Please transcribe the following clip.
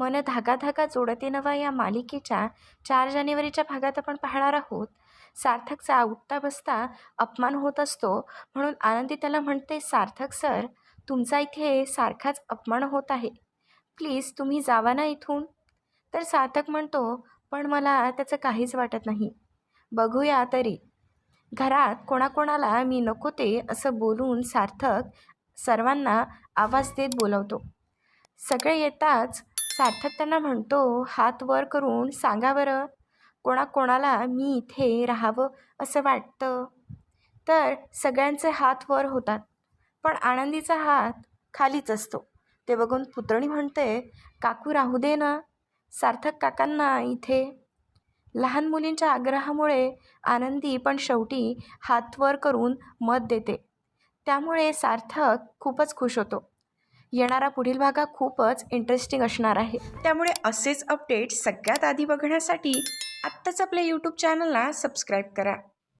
मन धागा धागा जोडते नवा या मालिकेच्या चार जानेवारीच्या भागात आपण पाहणार आहोत. सार्थकचा उठता बसता अपमान होत असतो. म्हणून आनंदी त्याला म्हणते सार्थक सर तुमचा इथे सारखाच अपमान होत आहे. प्लीज तुम्ही जावा ना इथून. तर सार्थक म्हणतो पण मला त्याचं काहीच वाटत नाही. बघूया तरी. घरात कोणाकोणाला मी नको ते असं बोलून सार्थक सर्वांना आवाज देत बोलवतो. सगळे येताच सार्थक त्यांना म्हणतो हात वर करून सांगा बरं कोणाकोणाला मी इथे राहावं असं वाटतं? तर सगळ्यांचे हात वर होतात पण आनंदीचा हात खालीच असतो. ते बघून पुतणी म्हणते काकू राहू दे ना सार्थक काकांना इथे. लहान मुलींच्या आग्रहामुळे आनंदी पण शेवटी हात वर करून मत देते. त्यामुळे सार्थक खूपच खुश होतो. येणारा पुढील भागा खूपच इंटरेस्टिंग असणार आहे. त्यामुळे असेच अपडेट सगळ्यात आधी बघण्यासाठी आत्ताच आपल्या यूट्यूब चॅनलला सबस्क्राईब करा.